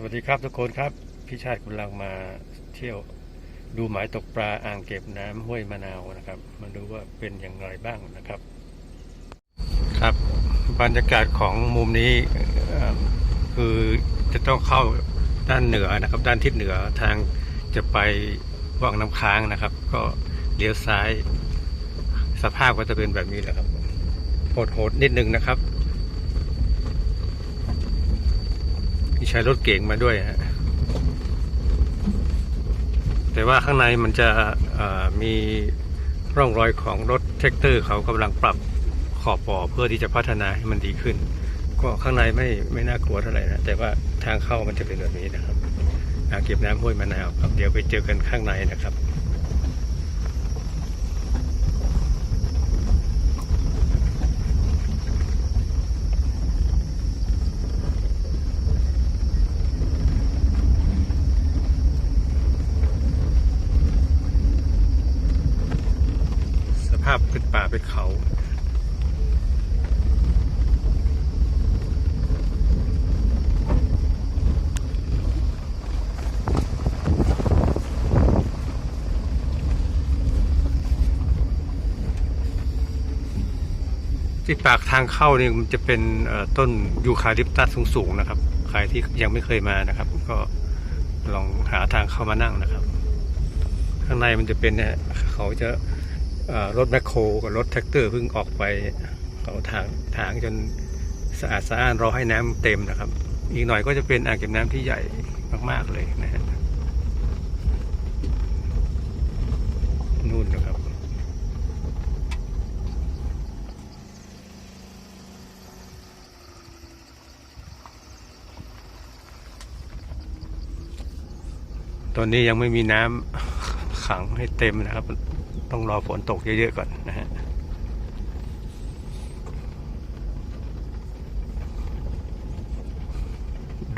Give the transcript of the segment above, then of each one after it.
สวัสดีครับทุกคนครับ พี่ชาติกำลังมาเที่ยวดูหมายตกปลาอ่างเก็บน้ำห้วยมะนาวนะครับ มาดูว่าเป็นอย่างไรบ้างนะครับ ครับบรรยากาศของมุมนี้คือจะต้องเข้าด้านเหนือนะครับ ด้านทิศเหนือทางจะไปวังน้ำค้างนะครับ ก็เลี้ยวซ้าย สภาพก็จะเป็นแบบนี้แหละครับโหดๆนิดนึงนะครับ ใช้รถเก๋งมาด้วยฮะแต่ว่าข้างในมันจะมีร่องรอยของรถแท็กเตอร์เขากำลังปรับขอบบ่อเพื่อที่จะพัฒนาให้มันดีขึ้น ก็ข้างในไม่ไม่น่ากลัวเท่าไหร่นะแต่ว่าทางเข้ามันจะเป็นแบบนี้นะครับอาเก็บน้ำห้วยมะนาวครับเดี๋ยวไปเจอกันข้างในนะครับ สภาพเป็นป่าเป็นเขาที่ปากทางเข้าเนี่ยมันจะเป็นต้นยูคาลิปตัสสูงๆนะครับ ใครที่ยังไม่เคยมานะครับ ก็ลองหาทางเข้ามานั่งนะครับ ข้างในมันจะเป็นเนี่ยเขาจะ รถแมคโครกับรถแท็กเตอร์เพิ่งออกไปเขาทางทางจนสะอาดสะอ้านรอให้น้ำเต็มนะครับ อีกหน่อยก็จะเป็นอ่างเก็บน้ำที่ใหญ่มาก ๆ เลยนะฮะนู่นนะครับ ตอนนี้ยังไม่มีน้ำขังให้เต็มนะครับ ต้องรอฝนตกเยอะๆก่อนนะฮะ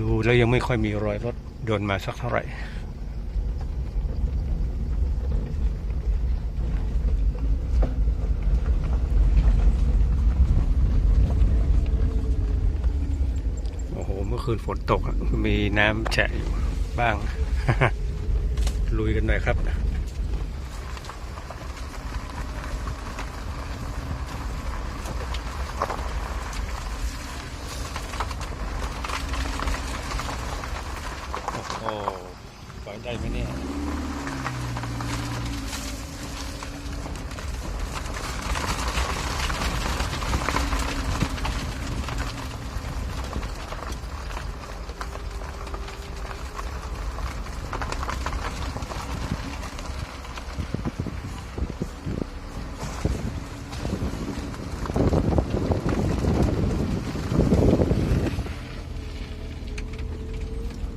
ดูแล้วยังไม่ค่อยมีรอยรถโดนมาสักเท่าไหร่โอ้โหเมื่อคืนฝนตกมีน้ำแฉะอยู่บ้าง ลุยกันหน่อยครับ โอ้โห ปล่อยได้ไหมเนี่ย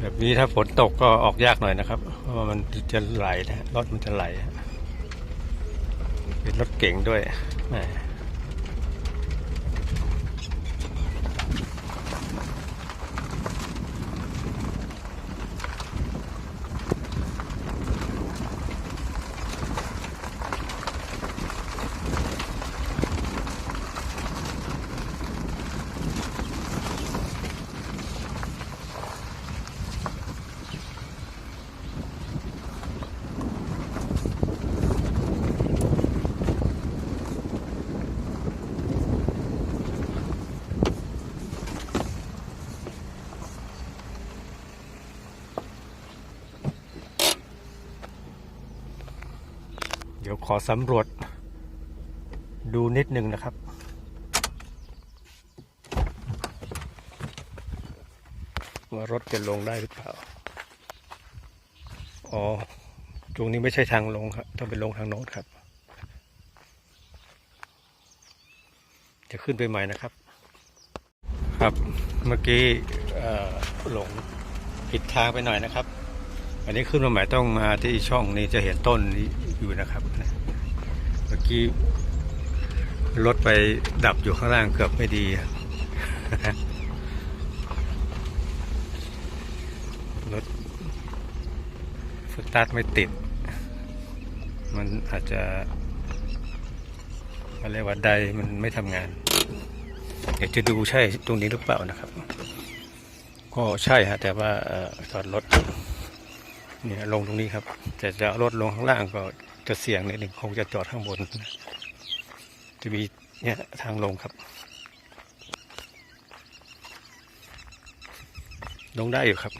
แบบนี้ถ้าฝนตกก็ออกยากหน่อยนะครับ เพราะว่ามันจะไหลนะรถมันจะไหล เป็นรถเก่งด้วยแหม อสำรวจ ดูนิดนึงนะครับ ว่ารถจะลงได้หรือเปล่า อ๋อ ตรงนี้ไม่ใช่ทางลงครับ ต้องไปลงทางโน้นครับ จะขึ้นไปใหม่นะครับ ครับเมื่อกี้หลงผิดทางไปหน่อยนะครับอันนี้ขึ้นมาใหม่ต้องมาที่ช่องนี้จะเห็นต้นนี้อยู่นะครับ มื่อกี้รถไปดับอยู่ข้างล่างเกือบไม่ดี รถสตาร์ทไม่ติด มันอาจจะอะไรว่าใดมันไม่ทำงานอยากจะดูใช่ตรงนี้หรือเปล่านะครับ ก็ใช่ฮะแต่ว่าเอ่อจอดรถเนี่ยลงตรงนี้ครับ แต่จะรถลงข้างล่างก็ จะเสี่ยงนิดหนึ่งคงจะจอดข้างบน จะมีเนี่ยทางลงครับ ลงได้อยู่ครับ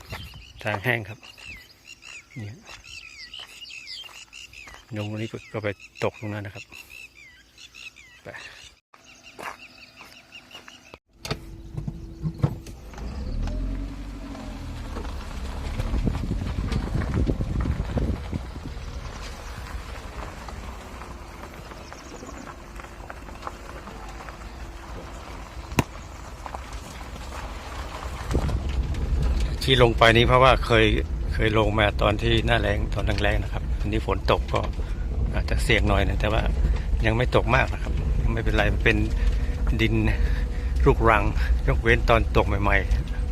ทางแห้งครับเนี่ยลงตรงนี้ก็ไปตกตรงนั้นนะครับไป ที่ลงไปนี้เพราะว่าเคยเคยลงมาตอนที่หน้าแรงตอนแรงๆนะครับอันนี้ฝนตกก็อาจจะเสี่ยงหน่อยนะแต่ว่ายังไม่ตกมากนะครับ ไม่เป็นไรมันเป็นดินลูกรัง ยกเว้นตอนตกใหม่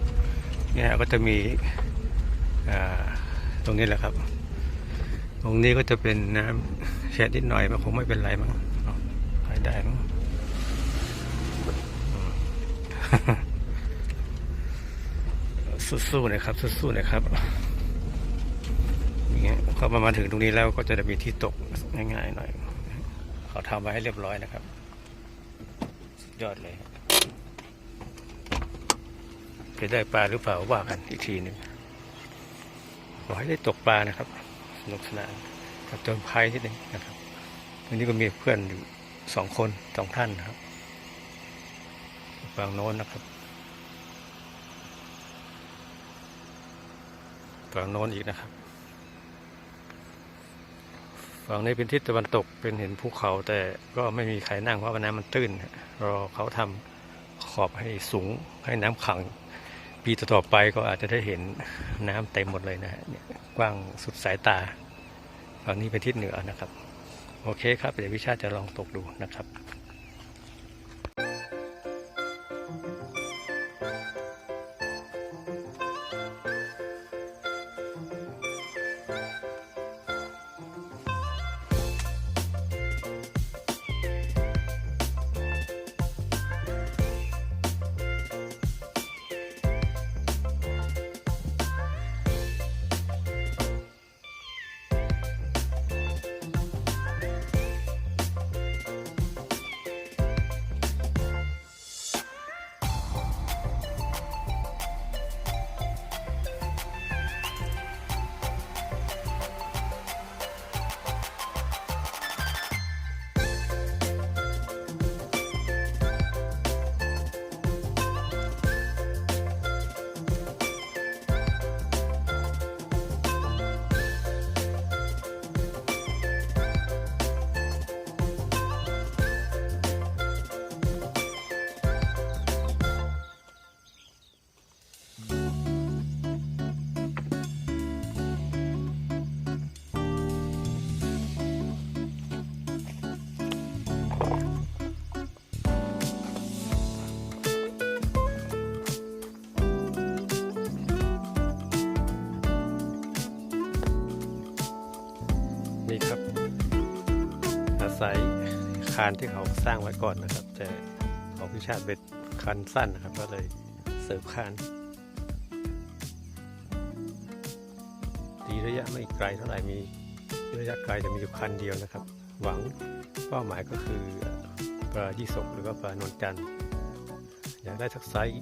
ๆเนี่ยก็จะมีตรงนี้แหละครับ ตรงนี้ก็จะเป็นน้ำแช่นิดหน่อยมันคงไม่เป็นไรมั้งไปได้มั้ง สู้ๆนะครับสู้ๆนะครับอย่างเงี้ยพอมามาถึงตรงนี้แล้วก็จะมีที่ตกง่ายๆหน่อยเขาทำไว้ให้เรียบร้อยนะครับยอดเลยจะได้ปลาหรือเปล่าว่ากันอีกทีหนึ่งขอให้ได้ตกปลานะครับสนุกสนานกับเติมภัยที่หนึ่งนะครับวันนี้ก็มีเพื่อนอยู่สองคนสองท่านนะครับฝั่งโน้นนะครับ ฝั่งโน้นอีกนะครับ ฝั่งนี้เป็นทิศตะวันตกเป็นเห็นภูเขาแต่ก็ไม่มีใครนั่งเพราะว่าน้ำมันตื้นรอเขาทำขอบให้สูงให้น้ำขัง ปีต่อๆไปก็อาจจะได้เห็นน้ำเต็มหมดเลยนะฮะกว้างสุดสายตาฝั่งนี้เป็นทิศเหนือนะครับ โอเคครับเดี๋ยววิชาจะลองตกดูนะครับานที่เขาสร้างไว้ก่อนนะครับ แต่ของพิชาติเป็นคันสั้นนะครับ ก็เลยเสริมคานตีระยะไม่ไกลเท่าไหร่มีระยะไกลจะมีอยู่คันเดียวนะครับ หวังเป้าหมายก็คือปลายี่สกหรือว่าปลานวลจันทร์อยากได้สักไซส์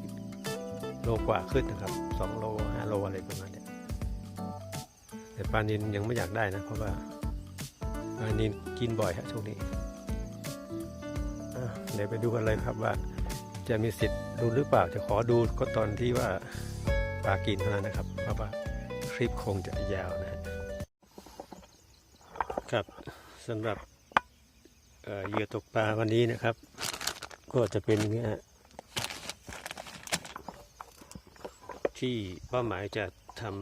โลกว่าขึ้นนะครับสองโลห้าโลอะไรประมาณนี้แต่ปลานินยังไม่อยากได้นะ เพราะว่าอันนี้กินบ่อยฮะช่วงนี้ ดี๋ยวไปดูกันเลยครับว่าจะมีสิทธิ์ดูหรือเปล่าจะขอดูก็ตอนที่ว่าปลากินเท่านั้นนะครับ เพราะว่าคลิปคงจะยาวนะครับสำหรับเอ่อเหยื่อตกปลาวันนี้นะครับ ก็จะเป็นอย่างเงี้ยฮะที่เป้าหมายจะทำ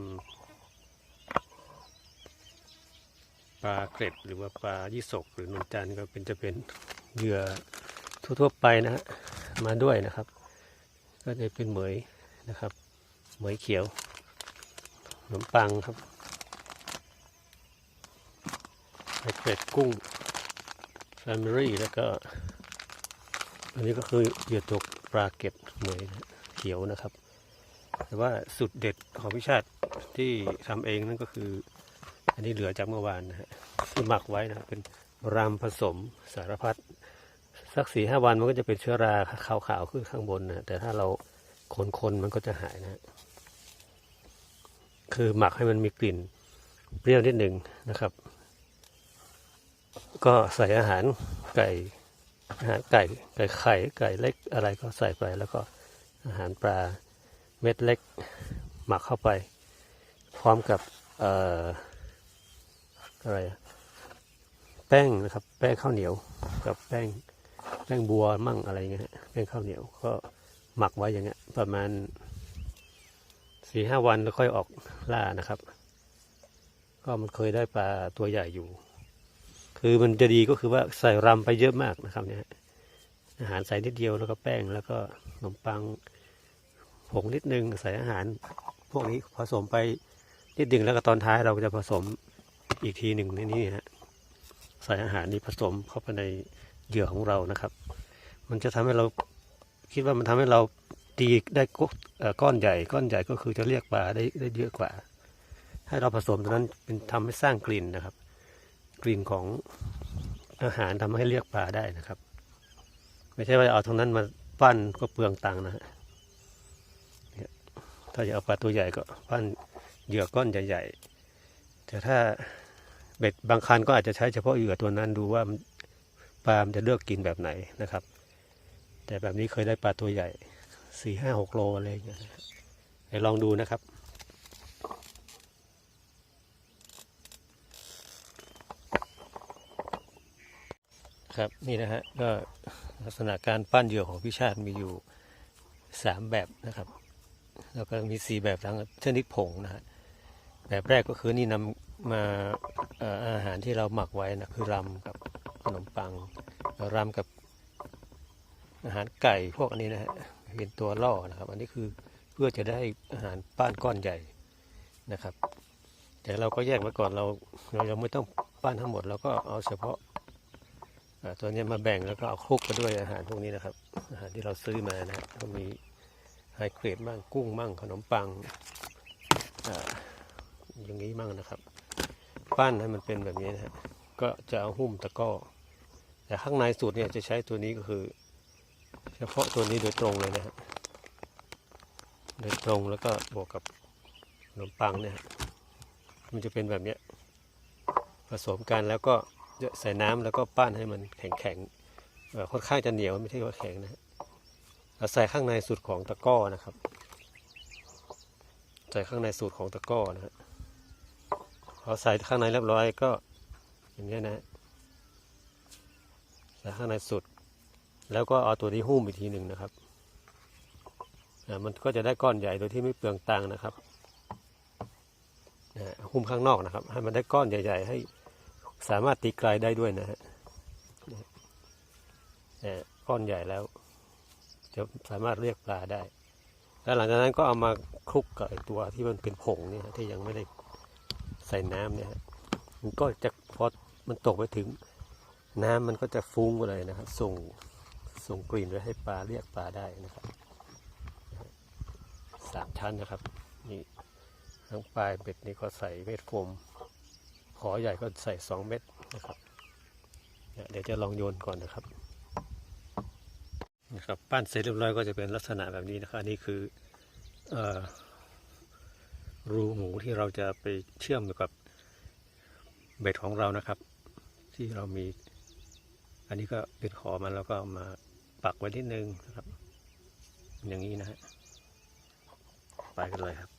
ปลาเกร็ดหรือว่าปลายี่สกหรือนวลจันก็เป็นจะเป็นเหยื่อ ทั่วๆไปนะฮะมาด้วยนะครับ ก็จะเป็นเหมยนะครับ เหมยเขียวขนมปังครับปลาเกร็ดกุ้งแฟมิลี่แล้วก็ อันนี้ก็คือเหยื่อตกปลาเก็ดเหมยเขียวนะครับ แต่ว่าสุดเด็ดของพิชาติที่ทำเองนั่นก็คือ อันนี้เหลือจากเมื่อวานนะฮะที่หมักไว้นะเป็นรำผสมสารพัด สักสี่ห้าวันมันก็จะเป็นเชื้อราขาวๆขึ้นข้างบนนะแต่ถ้าเราคนๆมันก็จะหายนะ คือหมักให้มันมีกลิ่นเปรี้ยวนิดหนึ่งนะครับ ก็ใส่อาหารไก่อาหารไก่ไก่ไข่ไก่เล็กอะไรก็ใส่ไป แล้วก็อาหารปลาเม็ดเล็กหมักเข้าไป พร้อมกับเอ่ออะไรอะแป้งนะครับ แป้งข้าวเหนียวกับแป้ง แป้งบัวมั่งอะไรเงี้ยแป้งข้าวเหนียวก็หมักไว้อย่างเงี้ย ประมาณสี่ห้าวันแล้วค่อยออกล่านะครับ ก็มันเคยได้ปลาตัวใหญ่อยู่ คือมันจะดีก็คือว่าใส่รำไปเยอะมากนะครับ เนี่ยอาหารใส่นิดเดียวแล้วก็แป้งแล้วก็ขนมปังผงนิดนึงใส่อาหาร พวกนี้ผสมไปนิดนึงแล้วก็ตอนท้ายเราก็จะผสมอีกทีหนึ่งในนี้ฮะใส่อาหารนี้ผสมเข้าไปใน เหยื่อของเรานะครับ มันจะทำให้เราคิดว่ามันทำให้เราตีได้ก้อนใหญ่ ก้อนใหญ่ก็คือจะเรียกปลาได้ได้เยอะกว่า ให้เราผสมตรงนั้นเป็นทำให้สร้างกลิ่นนะครับ กลิ่นของอาหารทำให้เรียกปลาได้นะครับ ไม่ใช่ว่าเอาตรงนั้นมาปั้นก็เปลืองตังนะฮะถ้าจะเอาปลาตัวใหญ่ก็ปั้นเหยื่อก้อนใหญ่ๆแต่ถ้าเบ็ดบางคันก็อาจจะใช้เฉพาะเหยื่อตัวนั้นดูว่า ปลามจะเลือกกินแบบไหนนะครับ แต่แบบนี้เคยได้ปลาตัวใหญ่สี่ห้าหกโลอะไรอย่างเงี้ยไปลองดูนะครับครับนี่นะฮะก็ลักษณะการปั้นเหยื่อของพี่ชาติมีอยู่สามแบบนะครับ แล้วก็มีสี่แบบทั้งชนิดผงนะฮะแบบแรกก็คือนี่นำมาเอ่ออาหารที่เราหมักไว้นะคือรำกับ ขนมปังรำกับอาหารไก่พวกอันนี้นะฮะเป็นตัวล่อนะครับ อันนี้คือเพื่อจะได้อาหารป้านก้อนใหญ่นะครับ แต่เราก็แยกไว้ก่อนเราเรายังไม่ต้องปั้นทั้งหมดเราก็เอาเฉพาะตัวนี้มาแบ่งแล้วก็เอาคลุกไปด้วยอาหารพวกนี้นะครับ อาหารที่เราซื้อมานะฮะก็มีไฮเกรดมั่งกุ้งมั่งขนมปังอย่างนี้มั่งนะครับ ปั้นให้มันเป็นแบบนี้นะฮะก็จะเอาหุ้มตะก้อ แต่ข้างในสุดเนี่ยจะใช้ตัวนี้ก็คือ เฉพาะตัวนี้โดยตรงเลยนะฮะโดยตรงแล้วก็บวกกับขนมปังเนี่ยมันจะเป็นแบบเนี้ยผสมกันแล้วก็ใส่น้ำแล้วก็ปั้นให้มันแข็งๆเอ่อค่อนข้างจะเหนียวไม่ใช่ว่าแข็งนะฮะเราใส่ข้างในสุดของตะก้อนะครับ ใส่ข้างในสุดของตะก้อนะฮะพอใส่ข้างในเรียบร้อยก็อย่างนี้ยนะฮะ ข้างในสุด แล้วก็เอาตัวนี้หุ้มอีกทีหนึ่งนะครับมันก็จะได้ก้อนใหญ่โดยที่ไม่เปลืองตังค์นะครับหุ้มข้างนอกนะครับ ให้มันได้ก้อนใหญ่ ๆ ให้สามารถตีไกลได้ด้วยนะฮะก้อนใหญ่แล้ว จะสามารถเรียกปลาได้ แล้วหลังจากนั้นก็เอามาคลุกกับตัวที่มันเป็นผงเนี่ยที่ยังไม่ได้ใส่น้ำเนี่ยมันก็จะพอมันตกไปถึง น้ำมันก็จะฟุ้งไปเลยนะครับ ส่งส่งกลิ่นไว้ให้ปลาเรียกปลาได้นะครับสามชั้นนะครับ นี่ทั้งปลายเบ็ดนี่ก็ใส่เม็ดโฟมขอใหญ่ก็ใส่สองเม็ดนะครับเดี๋ยวจะลองโยนก่อนนะครับนะครับปั้นเสร็จเรียบร้อยก็จะเป็นลักษณะแบบนี้นะครับนนี้คืออรูหมูที่เราจะไปเชื่อมกับเบ็ดของเรานะครับ ที่เรามี อันนี้ก็เป็นขอมันแล้วก็มาปักไว้นิดนึงนะครับ อย่างนี้นะฮะไปกันเลยครับ